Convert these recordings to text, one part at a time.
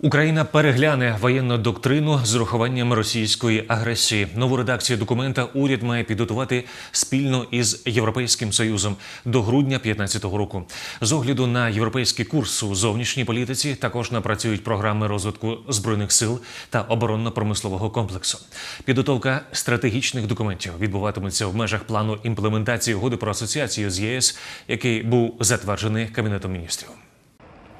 Україна перегляне воєнну доктрину з урахуванням російської агресії. Нову редакцію документа уряд має підготувати спільно із Європейським Союзом до грудня 2015 року. З огляду на європейський курс у зовнішній політиці також напрацюють програми розвитку збройних сил та оборонно-промислового комплексу. Підготовка стратегічних документів відбуватиметься в межах плану імплементації угоди про асоціацію з ЄС, який був затверджений Кабінетом міністрів.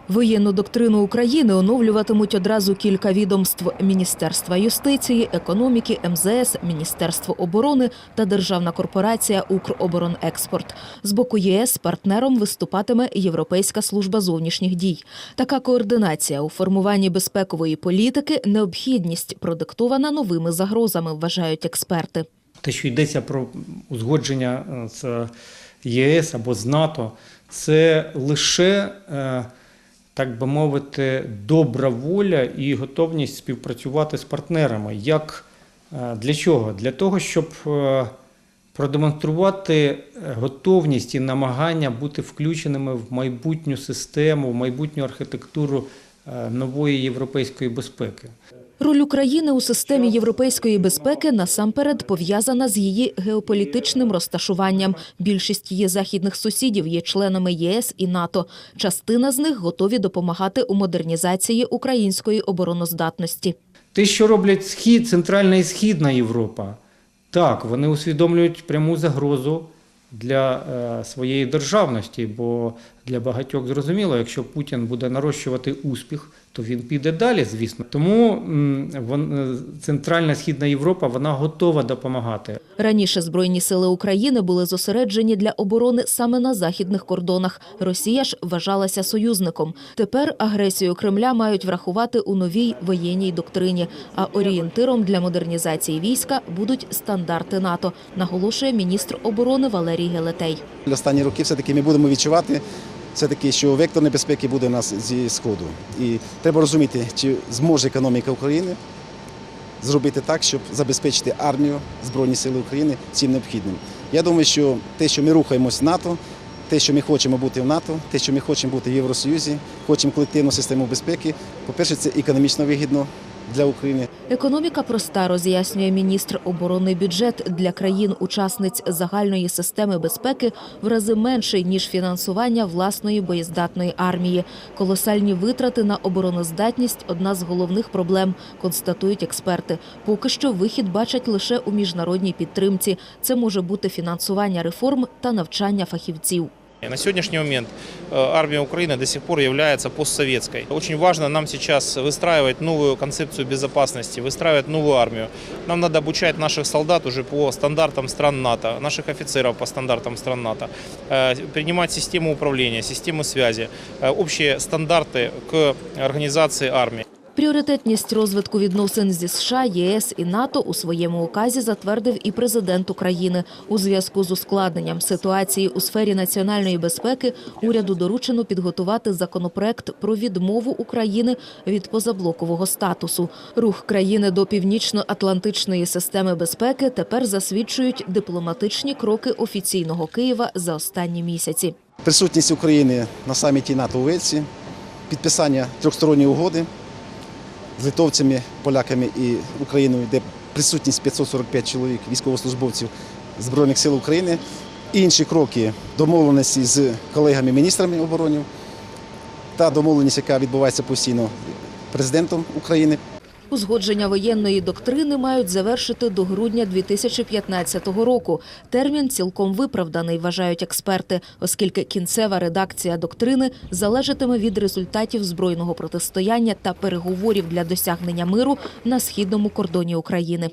Воєнну доктрину України оновлюватимуть одразу кілька відомств: Міністерства юстиції, економіки, МЗС, Міністерство оборони та Державна корпорація Укроборонекспорт. З боку ЄС партнером виступатиме Європейська служба зовнішніх дій. Така координація у формуванні безпекової політики необхідність продиктована новими загрозами, вважають експерти. Те, що йдеться про узгодження е, з ЄС або з НАТО, це лише, е, так би мовити, добра воля і готовність співпрацювати з партнерами. Як е, для чого? Для того, щоб е, продемонструвати е, готовність і намагання бути включеними в майбутню систему, в майбутню архітектуру нової європейської безпеки. Роль України у системі європейської безпеки насамперед пов'язана з її геополітичним розташуванням. Більшість її західних сусідів є членами ЄС і НАТО. Частина з них готові допомагати у модернізації української обороноздатності. Те, що роблять схід, Центральна і Східна Європа, так, вони усвідомлюють пряму загрозу для е, своєї державності, бо для багатьох зрозуміло, якщо Путін буде нарощувати успіх, то він піде далі, звісно. Тому е, Центральна Східна Європа вона готова допомагати. Раніше збройні сили України були зосереджені для оборони саме на західних кордонах. Росія ж вважалася союзником. Тепер агресію Кремля мають врахувати у новій воєнній доктрині. А орієнтиром для модернізації війська будуть стандарти НАТО, наголошує міністр оборони Валерій Гелетей. Останні роки все-таки ми будемо відчувати, все-таки, що вектор небезпеки буде у нас зі Сходу. І треба розуміти, чи зможе економіка України зробити так, щоб забезпечити армію Збройні Сили України цим необхідним. Я думаю, що те, що ми рухаємось в НАТО, те, що ми хочемо бути в НАТО, те, що ми хочемо бути в Євросоюзі, хочемо колективну систему безпеки, по-перше, це економічно вигідно для України. Економіка проста, роз'яснює міністр. Оборонний бюджет для країн-учасниць загальної системи безпеки в рази менший, ніж фінансування власної боєздатної армії. Колосальні витрати на обороноздатність – одна з головних проблем, констатують експерти. Поки що вихід бачать лише у міжнародній підтримці. Це може бути фінансування реформ та навчання фахівців. И На сегодняшний момент э, армия Украины до сих пор является постсоветской. Очень важно нам сейчас выстраивать новую концепцию безопасности, выстраивать новую армию. Нам надо обучать наших солдат уже по стандартам стран НАТО, наших офицеров по стандартам стран НАТО, э, принимать систему управления, систему связи, э, общие стандарты к организации армии. Пріоритетність розвитку відносин зі США, ЄС і НАТО у своєму указі затвердив і президент України. У зв'язку з ускладненням ситуації у сфері національної безпеки уряду доручено підготувати законопроект про відмову України від позаблокового статусу. Рух країни до північно-атлантичної системи безпеки тепер засвідчують дипломатичні кроки офіційного Києва за останні місяці. Присутність України на саміті НАТО у Вельсі, підписання трьохсторонньої угоди з литовцями, поляками і Україною, де присутність 545 чоловік, військовослужбовців Збройних сил України, інші кроки домовленості з колегами-міністрами оборони та домовленість, яка відбувається постійно президентом України. Узгодження воєнної доктрини мають завершити до грудня 2015 року. Термін цілком виправданий, вважають експерти, оскільки кінцева редакція доктрини залежатиме від результатів збройного протистояння та переговорів для досягнення миру на східному кордоні України.